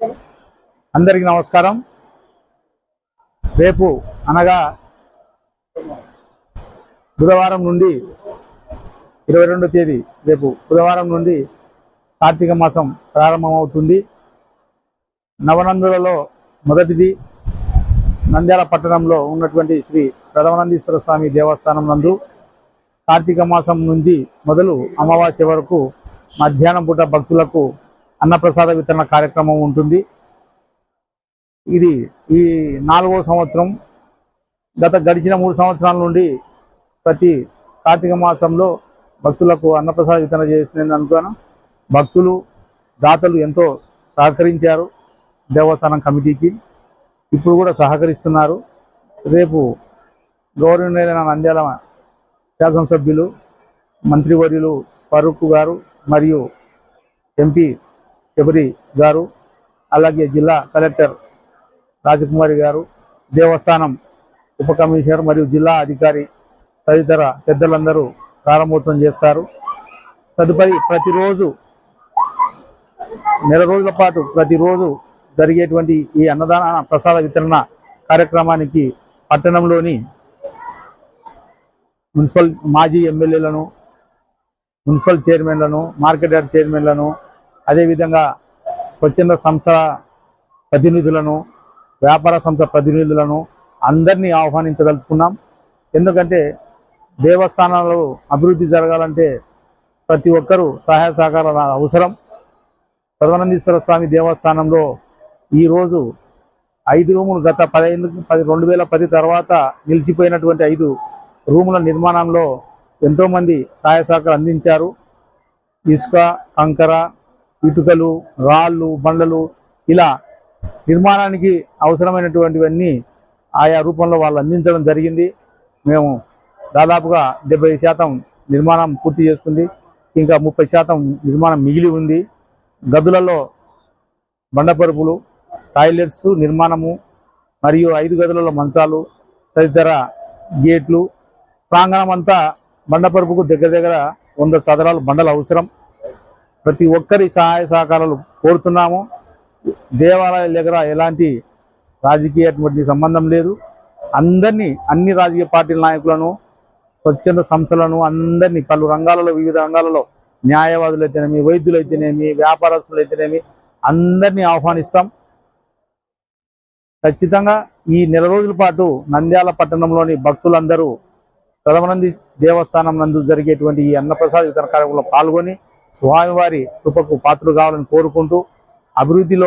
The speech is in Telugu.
అందరికీ నమస్కారం. రేపు అనగా బుధవారం నుండి ఇరవై రెండో తేదీ రేపు బుధవారం నుండి కార్తీక మాసం ప్రారంభమవుతుంది. నవనందులలో మొదటిది నంద్యాల పట్టణంలో ఉన్నటువంటి శ్రీ ప్రథమనందీశ్వర స్వామి దేవస్థానం నందు కార్తీక మాసం నుండి మొదలు అమావాస్య వరకు మధ్యాహ్నం పూట భక్తులకు అన్నప్రసాద వితరణ కార్యక్రమం ఉంటుంది. ఇది ఈ నాలుగో సంవత్సరం గత గడిచిన మూడు సంవత్సరాల నుండి ప్రతి కార్తీక మాసంలో భక్తులకు అన్నప్రసాద వితరణ చేసింది అనుకున్నాను. భక్తులు దాతలు ఎంతో సహకరించారు దేవస్థానం కమిటీకి. ఇప్పుడు కూడా సహకరిస్తున్నారు. రేపు గౌరవనీయులైన నంద్యాల శాసనసభ్యులు మంత్రివర్యులు ఫరూక్ గారు మరియు ఎంపీ శబరి గారు అలాగే జిల్లా కలెక్టర్ రాజకుమారి గారు దేవస్థానం ఉప కమిషనర్ మరియు జిల్లా అధికారి తదితర పెద్దలందరూ ప్రారంభోత్సవం చేస్తారు. తదుపరి ప్రతిరోజు నెల రోజుల పాటు ప్రతిరోజు జరిగేటువంటి ఈ అన్నదాన ప్రసాద వితరణ కార్యక్రమానికి పట్టణంలోని మున్సిపల్ మాజీ ఎమ్మెల్యేలను మున్సిపల్ చైర్మన్లను మార్కెట్ యార్డ్ చైర్మన్లను అదేవిధంగా స్వచ్ఛంద సంస్థ ప్రతినిధులను వ్యాపార సంస్థ ప్రతినిధులను అందరినీ ఆహ్వానించదలుచుకున్నాం. ఎందుకంటే దేవస్థానాలు అభివృద్ధి జరగాలంటే ప్రతి ఒక్కరూ సహాయ సహకారాల అవసరం. ప్రధానందీశ్వర స్వామి దేవస్థానంలో ఈరోజు ఐదు రూములు గత పదహైదు పది రెండు వేల పది తర్వాత నిలిచిపోయినటువంటి ఐదు రూముల నిర్మాణంలో ఎంతోమంది సహాయ సహకారం అందించారు. ఇసుక కంకర ఇటుకలు రాళ్ళు బండలు ఇలా నిర్మాణానికి అవసరమైనటువంటివన్నీ ఆయా రూపంలో వాళ్ళు అందించడం జరిగింది. మేము దాదాపుగా డెబ్బై శాతం నిర్మాణం పూర్తి చేసుకుంది. ఇంకా ముప్పై శాతం నిర్మాణం మిగిలి ఉంది. గదులలో బండపరుపులు టాయిలెట్స్ నిర్మాణము మరియు ఐదు గదులలో మంచాలు తదితర గేట్లు. ప్రాంగణం అంతా బండపరుపుకు దగ్గర దగ్గర వంద చదరాలు బండలు అవసరం. ప్రతి ఒక్కరి సహాయ సహకారాలు కోరుతున్నాము. దేవాలయాల దగ్గర ఎలాంటి రాజకీయటువంటి సంబంధం లేదు. అందరినీ అన్ని రాజకీయ పార్టీల నాయకులను స్వచ్ఛంద సంస్థలను అందరినీ పలు రంగాలలో వివిధ రంగాలలో న్యాయవాదులు అయితేనేమి వైద్యులు అయితేనేమి వ్యాపారస్తులు అయితేనేమి అందరినీ ఆహ్వానిస్తాం. ఖచ్చితంగా ఈ నెల రోజుల పాటు నంద్యాల పట్టణంలోని భక్తులందరూ ప్రథమనంది దేవస్థానం నందు జరిగేటువంటి ఈ అన్నప్రసాద వితరణ కార్యక్రమంలో పాల్గొని స్వామివారి కృపకు పాత్రలు కావాలని కోరుకుంటూ అభివృద్ధిలో